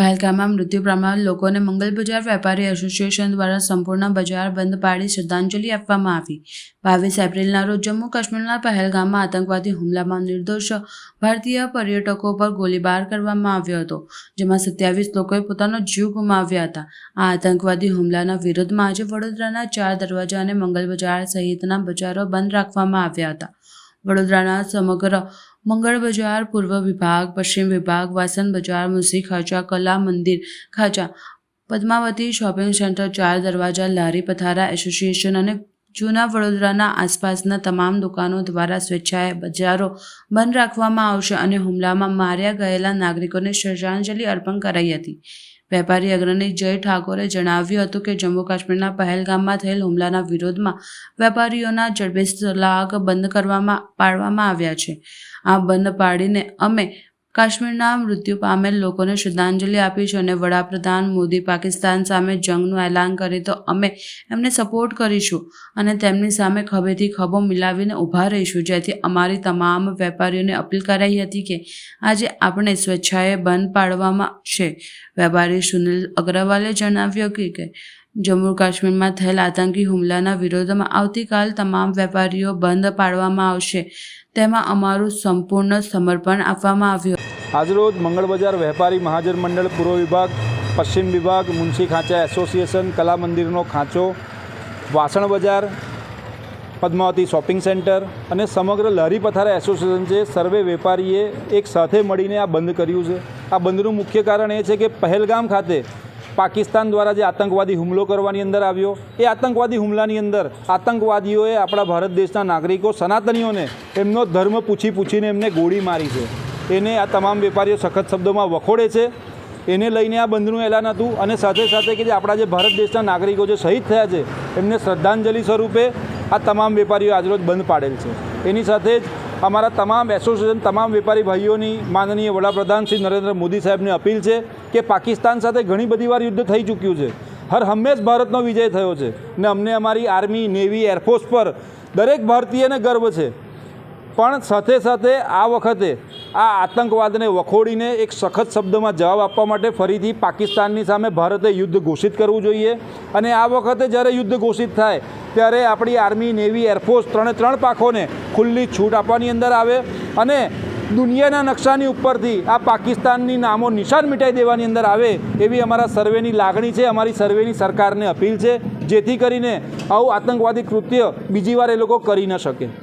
પહેલગામમાં મૃત્યુ પામેલ લોકોને મંગલ બજાર વેપારી એસોસિએશન દ્વારા સંપૂર્ણ બજાર બંધ પાડી શ્રદ્ધાંજલિ આપવામાં આવી. બાવીસ એપ્રિલના રોજ જમ્મુ કાશ્મીરના પહેલગામમાં આતંકવાદી હુમલામાં નિર્દોષ ભારતીય પર્યટકો પર ગોળીબાર કરવામાં આવ્યો હતો, જેમાં સત્યાવીસ લોકોએ પોતાનો જીવ ગુમાવ્યા હતા. આ આતંકવાદી હુમલાના વિરોધમાં આજે વડોદરાના ચાર દરવાજા અને મંગલ બજાર સહિતના બજારો બંધ રાખવામાં આવ્યા હતા. વડોદરાના સમગ્ર મંગળ બજાર, પૂર્વ વિભાગ, પશ્ચિમ વિભાગ વાસન બજાર, મુસી ખાચા, કલા મંદિર ખાચા, પદ્માવતી શોપિંગ સેન્ટર, ચાર દરવાજા, લારી પથારા, એસોસિએશન અને જૂના વડોદરાના આસપાસના તમામ દુકાનો દ્વારા સ્વેચ્છાએ બજારો બંધ રાખવામાં આવશે અને હુમલામાં માર્યા ગયેલા નાગરિકોને શ્રદ્ધાંજલિ અર્પણ કરાઈ હતી. વેપારી અગ્રણી જય ઠાકોરે જણાવ્યું હતું કે જમ્મુ કાશ્મીરના પહેલગામમાં થયેલ હુમલાના વિરોધમાં વેપારીઓના ઝડપે સલાહ બંધ કરવામાં પાડવામાં આવ્યા છે. આ બંધ પાડીને અમે કાશ્મીરના મૃત્યુ પામેલ લોકોને શ્રદ્ધાંજલિ આપી છે અને વડાપ્રધાન મોદી પાકિસ્તાન સામે જંગનું એલાન કરે તો અમે એમને સપોર્ટ કરીશું અને તેમની સામે ખભેથી ખભો મિલાવીને ઊભા રહીશું. જેથી અમારી તમામ વેપારીઓને અપીલ કરાઈ હતી કે આજે આપણે સ્વેચ્છાએ બંધ પાડવામાં છે. વેપારી સુનિલ અગ્રવાલે જણાવ્યું કે કે જમ્મુ કાશ્મીરમાં થયેલ આતંકી હુમલાના વિરોધમાં આવતીકાલ તમામ વેપારીઓ બંધ પાડવામાં આવશે. તેમાં અમારું સંપૂર્ણ સમર્પણ આપવામાં આવ્યું આજરોજ મંગળ બજાર વેપારી મહાજન મંડળ પૂર્વ વિભાગ, પશ્ચિમ વિભાગ, મુનશી ખાંચા એસોસિએશન, કલા મંદિરનો ખાંચો, વાસણ બજાર, પદ્માવતી શોપિંગ સેન્ટર અને સમગ્ર લહેરી પથારા એસોસિએશન છે. સર્વે વેપારીએ એક સાથે મળીને આ બંધ કર્યું છે. આ બંધનું મુખ્ય કારણ એ છે કે પહેલગામ ખાતે પાકિસ્તાન દ્વારા જે આતંકવાદી હુમલો કરવાની અંદર આવ્યો, એ આતંકવાદી હુમલાની અંદર આતંકવાદીઓએ આપણા ભારત દેશના નાગરિકો, સનાતનીઓને એમનો ધર્મ પૂછી પૂછીને એમને ગોળી મારી છે. એને આ તમામ વેપારીઓ સખત શબ્દોમાં વખોડે છે. એને લઈને આ બંધનું એલાન હતું અને સાથે સાથે કે જે આપણા જે ભારત દેશના નાગરિકો જે શહીદ થયા છે, એમને શ્રદ્ધાંજલિ સ્વરૂપે આ તમામ વેપારીઓ આજરોજ બંધ પાડેલ છે. એની સાથે જ અમારા તમામ એસોસિએશન, તમામ વેપારી ભાઈઓની માનનીય વડાપ્રધાન શ્રી નરેન્દ્ર મોદી સાહેબને અપીલ છે કે પાકિસ્તાન સાથે ઘણી બધી વાર યુદ્ધ થઈ ચૂક્યું છે. હર હંમેશ ભારતનો વિજય થયો છે ને અમને અમારી આર્મી, નેવી, એરફોર્સ પર દરેક ભારતીયને ગર્વ છે. પણ સાથે સાથે આ વખતે આ આતંકવાદને વખોડીને એક સખત શબ્દમાં જવાબ આપવા માટે ફરીથી પાકિસ્તાનની સામે ભારતે યુદ્ધ ઘોષિત કરવું જોઈએ. અને આ વખતે જ્યારે યુદ્ધ ઘોષિત થાય, ત્યારે આપણી આર્મી, નેવી, એરફોર્સ ત્રણે ત્રણ પાખોને ખુલ્લી છૂટ આપવાની અંદર આવે અને દુનિયાના નકશાની ઉપરથી આ પાકિસ્તાનની નામો નિશાન મિટાઈ દેવાની અંદર આવે એવી અમારા સર્વેની લાગણી છે, અમારી સર્વેની સરકારને અપીલ છે, જેથી કરીને આવું આતંકવાદી કૃત્ય બીજી વાર એ લોકો કરી ન શકે.